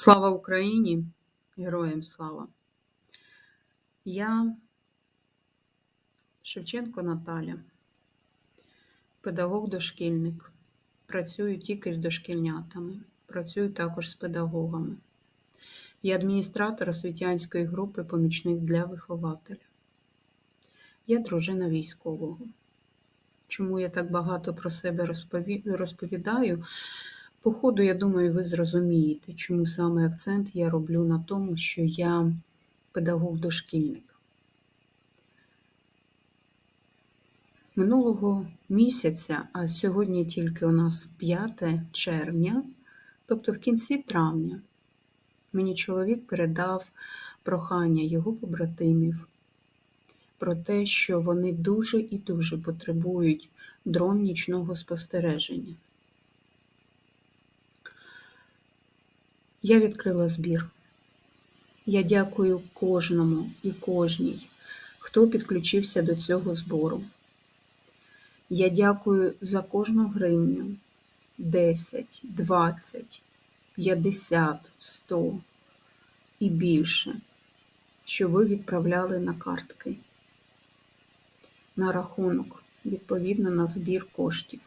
Слава Україні! Героям слава! Я Шевченко Наталя, педагог-дошкільник. Працюю тільки з дошкільнятами, працюю також з педагогами. Я адміністратор освітянської групи Помічник для вихователя. Я дружина військового. Чому я так багато про себе розповідаю? По ходу, я думаю, ви зрозумієте, чому саме акцент я роблю на тому, що я педагог-дошкільник. Минулого місяця, а сьогодні тільки у нас 5 червня, тобто в кінці травня, мені чоловік передав прохання його побратимів про те, що вони дуже і дуже потребують дрон нічного спостереження. Я відкрила збір. Я дякую кожному і кожній, хто підключився до цього збору. Я дякую за кожну гривню 10, 20, 50, 100 і більше, що ви відправляли на картки, на рахунок, відповідно на збір коштів.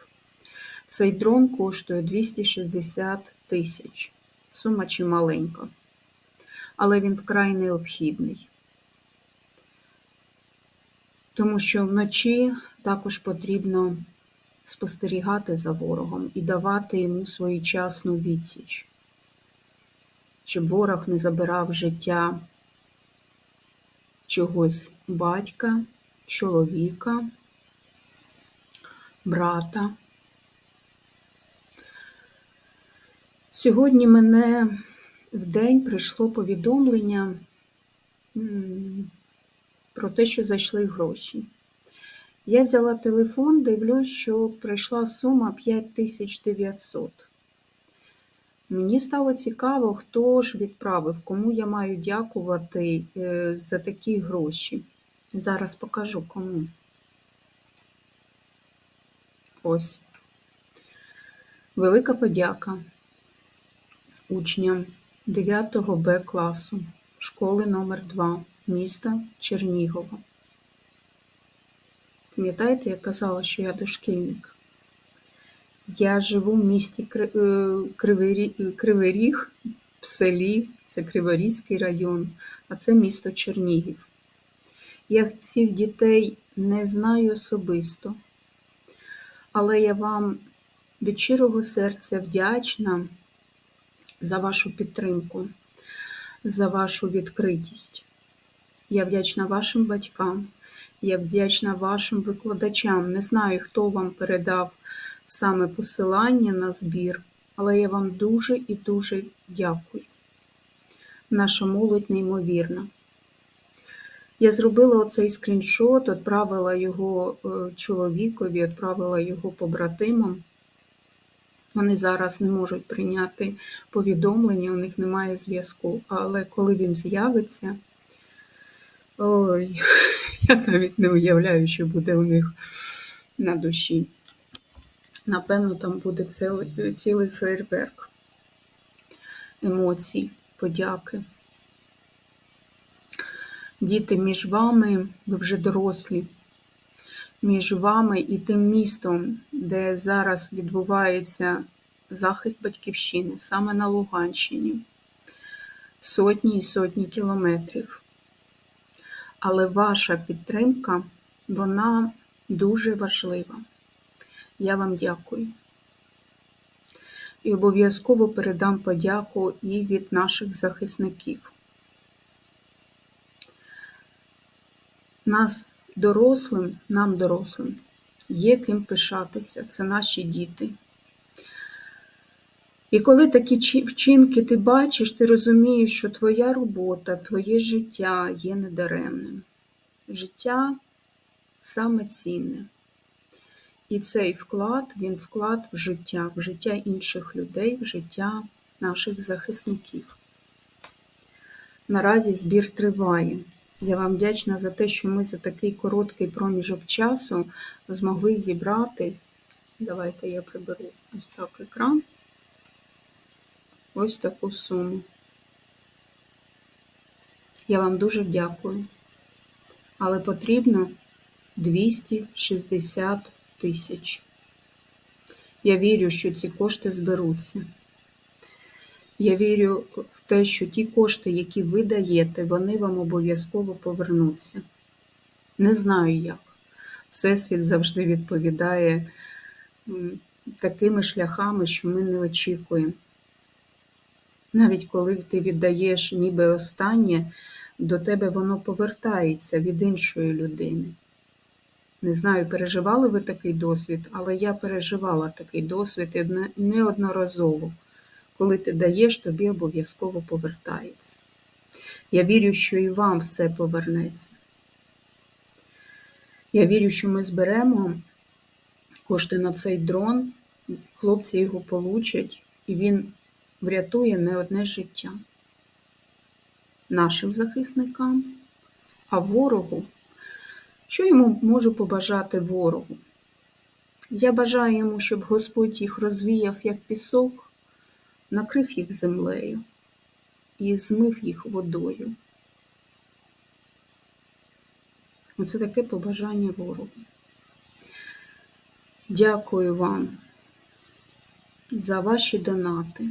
Цей дрон коштує 260 тисяч сума чималенька, але він вкрай необхідний. Тому що вночі також потрібно спостерігати за ворогом і давати йому своєчасну відсіч, щоб ворог не забирав життя чогось батька, чоловіка, брата. Сьогодні мене в день прийшло повідомлення про те, що зайшли гроші. Я взяла телефон, дивлюсь, що прийшла сума 5900. Мені стало цікаво, хто ж відправив, кому я маю дякувати е, за такі гроші. Зараз покажу кому. Ось. Велика подяка учням 9 Б класу школи номер 2 міста Чернігова. Пам'ятаєте, я казала, що я дошкільник? Я живу в місті е, Кривий Ріг, в селі, це Криворізький район, а це місто Чернігів. Я цих дітей не знаю особисто, але я вам від щирого серця вдячна за вашу підтримку, за вашу відкритість. Я вдячна вашим батькам, я вдячна вашим викладачам. Не знаю, хто вам передав саме посилання на збір, але я вам дуже і дуже дякую. Наша молодь неймовірна. Я зробила оцей скріншот, відправила його е, чоловікові, відправила його побратимам. Вони зараз не можуть прийняти повідомлення, у них немає зв'язку. Але коли він з'явиться, ой, я навіть не уявляю, що буде у них на душі. Напевно, там буде цілий, цілий фейерверк емоцій, подяки. Діти між вами, ви вже дорослі між вами і тим містом, де зараз відбувається захист батьківщини, саме на Луганщині, сотні і сотні кілометрів. Але ваша підтримка, вона дуже важлива. Я вам дякую. І обов'язково передам подяку і від наших захисників. Нас Дорослим, нам дорослим, є ким пишатися, це наші діти. І коли такі вчинки ти бачиш, ти розумієш, що твоя робота, твоє життя є недаремним. Життя саме цінне. І цей вклад, він вклад в життя, в життя інших людей, в життя наших захисників. Наразі збір триває. Я вам вдячна за те, що ми за такий короткий проміжок часу змогли зібрати. Давайте я приберу ось так екран. Ось таку суму. Я вам дуже дякую. Але потрібно 260 тисяч. Я вірю, що ці кошти зберуться. Я вірю в те, що ті кошти, які ви даєте, вони вам обов'язково повернуться. Не знаю як. Всесвіт завжди відповідає такими шляхами, що ми не очікуємо. Навіть коли ти віддаєш ніби останнє, до тебе воно повертається від іншої людини. Не знаю, переживали ви такий досвід, але я переживала такий досвід неодноразово. Коли ти даєш, тобі обов'язково повертається. Я вірю, що і вам все повернеться. Я вірю, що ми зберемо кошти на цей дрон, хлопці його получать, і він врятує не одне життя нашим захисникам, а ворогу. Що йому можу побажати ворогу? Я бажаю йому, щоб Господь їх розвіяв як пісок, накрив їх землею і змив їх водою. Оце таке побажання ворогу. Дякую вам за ваші донати.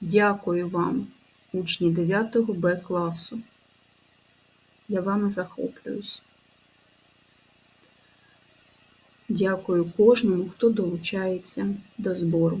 Дякую вам, учні 9 Б класу. Я вами захоплююсь. Дякую кожному, хто долучається до збору.